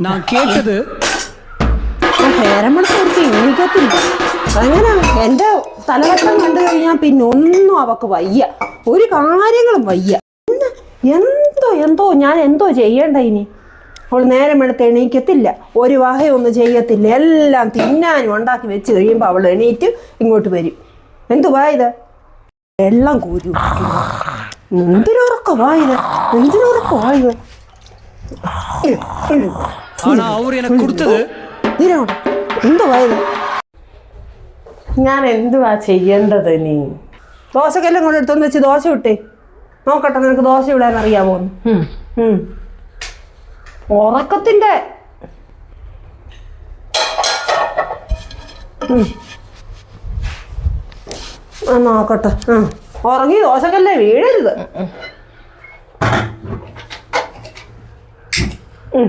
நான் கேட்டது പേരമ്മണത്തോർക്ക് എണീക്കത്തില്ല അങ്ങനെ എൻ്റെ തലവട്ടം കണ്ടു കഴിഞ്ഞാൽ പിന്നെ ഒന്നും അവക്ക് വയ്യ ഒരു കാര്യങ്ങളും വയ്യ ഒന്ന് എന്തോ എന്തോ ഞാൻ എന്തോ ചെയ്യണ്ട ഇനി അവൾ നേരം എടുത്ത് എണീക്കത്തില്ല ഒരു വകയൊന്നും ചെയ്യത്തില്ല എല്ലാം തിന്നാനും ഉണ്ടാക്കി വെച്ച് കഴിയുമ്പോൾ അവൾ എണീറ്റ് ഇങ്ങോട്ട് വരും എന്തുവാ ഇത് വെള്ളം കോരി കുടിക്കുന്നു. എന്തിനുറക്കവാ ഇത് എന്തിനുറക്കവാ ഇത് ஆனா அவர் எனக்கு கொடுத்தது ഇതിനോട് എന്തുവാ ഇത് ഞാൻ എന്തുവാ ചെയ്യേണ്ടത് നീ ദോശക്കെല്ലാം കൊണ്ട് എടുത്തൊന്ന് വെച്ച് ദോശ ഇട്ടേ നോക്കട്ടെ നിനക്ക് ദോശ ഇടാൻ അറിയാമോ എന്ന്. ഉം. ഉറക്കത്തിന്റെ ഉം. ആ നോക്കട്ടെ ആ ഉറങ്ങി ദോശക്കല്ലേ വീഴരുത് ഉം. ഉം.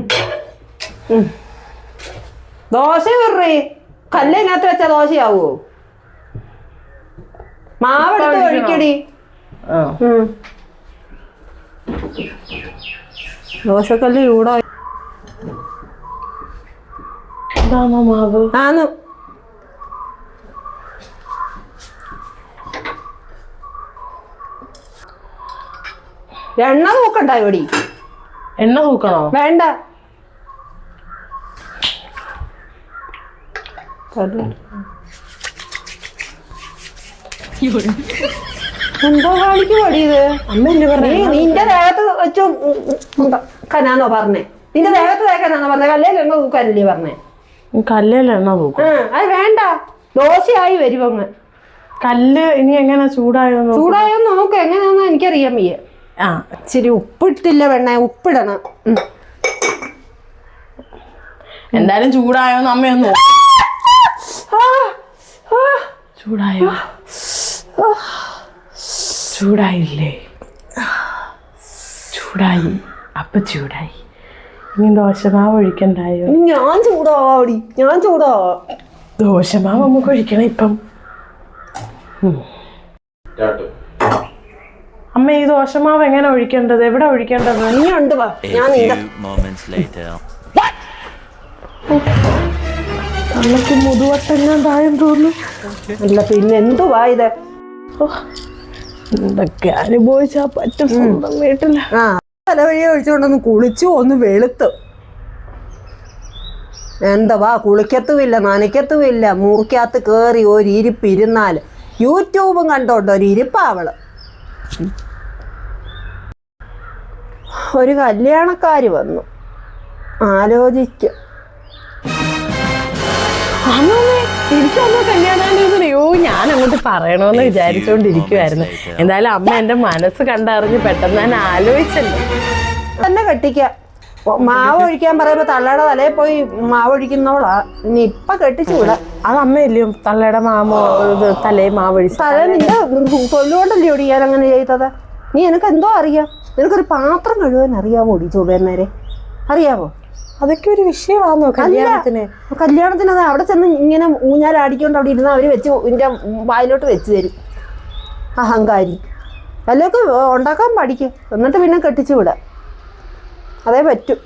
ദോശ കയറി കല്ലിനകത്ത് വെച്ച ദോശയാവോ? മാവെടുത്ത് ഒഴിക്കടി. ദോശക്കല്ല് ചൂടായി. മാവ്? ആന്ന്. എണ്ണ തൂക്കണ്ട ഇവിടെ. എണ്ണ തൂക്കണോ? വേണ്ട. എന്തോ കാണിക്ക് പടിയത് അമ്മയല്ലേ പറഞ്ഞ? നിന്റെ ദേഹത്ത് വെച്ച് കനാന്നോ പറഞ്ഞേ. നിന്റെ ദേഹത്ത് തേക്കാനാന്നോ പറഞ്ഞേ. കല്ലേൽ എണ്ണ തൂക്കാനല്ലേ പറഞ്ഞേ. കല്ലിൽ എണ്ണ തൂക്കും. അത് വേണ്ട. ദോശയായി വരുവങ്ങ് കല്ല് ഇനി എങ്ങനെ ചൂടായോ. ചൂടായോ നോക്ക്. എങ്ങനെയാന്ന് എനിക്കറിയാൻ വയ്യ. ആ ഇച്ചിരി ഉപ്പിട്ടില്ല വെണ്ണ ഉപ്പിടണം. എന്തായാലും ചൂടായോന്ന് അമ്മയൊന്ന് നോക്ക്. ആ, ആ, ചൂടായോ? ചൂടായില്ലേ? ചൂടായി. അപ്പൊ ചൂടായി. ഇനി ദോശമാവ് ഒഴിക്കണ്ടായോ? ഞാൻ ചൂടാവാടി. ഞാൻ ചൂടാവാ ദോശമാവ് നമുക്ക് ഒഴിക്കണം ഇപ്പം. അമ്മ ഈ ദോശമാവ് എങ്ങനെ ഒഴിക്കേണ്ടത്? എവിടെ ഒഴിക്കേണ്ടത്? നീ ഉണ്ട് വാ. ഞാൻ നിന്റെ മുതുവട്ടെല്ലാം താഴെ തോന്നുന്നു. അല്ല പിന്നെ എന്തുവാ ഇത്? എന്തൊക്കെ അനുഭവിച്ചാ പറ്റും സ്വന്തം വീട്ടിൽ. ആ തലവഴി ഒഴിച്ചുകൊണ്ടൊന്ന് കുളിച്ചു ഒന്ന് വെളുത്തു. എന്തുവാ കുളിക്കത്തുമില്ല നനയ്ക്കത്തുമില്ല. മൂർക്കകത്ത് കയറി ഒരു ഇരിപ്പ് ഇരുന്നാൽ യൂട്യൂബും കണ്ടോണ്ട് ഒരു ഇരിപ്പാവൾ ഒരു കല്യാണക്കാരി വന്നു. ആലോചിക്ക. എനിക്കന്ന് കല്യാണാലോചന യോ ഞാൻ അങ്ങോട്ട് പറയണമെന്ന് വിചാരിച്ചോണ്ടിരിക്കുവായിരുന്നു. എന്തായാലും അമ്മ എന്റെ മനസ്സ് കണ്ടറിഞ്ഞ് പെട്ടെന്ന് ഞാൻ ആലോചിച്ചല്ലോ. തന്നെ കെട്ടിക്ക. മാവ് ഒഴിക്കാൻ പറയുമ്പോ തള്ളയുടെ തലയിൽ പോയി മാവ് ഒഴിക്കുന്നോളാ ഇനി ഇപ്പൊ കെട്ടിച്ചു വിടാം അത് അമ്മയല്ലയോ തള്ളയുടെ മാമോ ഇത് മാവ് മാവഴിച്ച് തല നിന്റെ തൊല്ലുകൊണ്ടല്ലേ ഒടിയാൻ അങ്ങനെ ചെയ്തത്? നീ എനിക്ക് എന്തോ അറിയാം. നിനക്കൊരു പാത്രം കഴുകാൻ അറിയാമോ ഒടി ചൊവ്വേന്നേരെ അറിയാമോ അതൊക്കെ ഒരു വിഷയമാണോ കല്യാണത്തിന്? കല്യാണത്തിന് അത് അവിടെ ചെന്ന് ഇങ്ങനെ ഊഞ്ഞാലാടിക്കൊണ്ട് അവിടെ ഇരുന്ന് അവർ വെച്ച് നിന്റെ വായിലോട്ട് വെച്ച് തരും. അഹങ്കാരി. വല്ലതൊക്കെ ഉണ്ടാക്കാൻ പഠിക്കും എന്നിട്ട് പിന്നെ കെട്ടിച്ചു വിടാം. അതേ പറ്റും.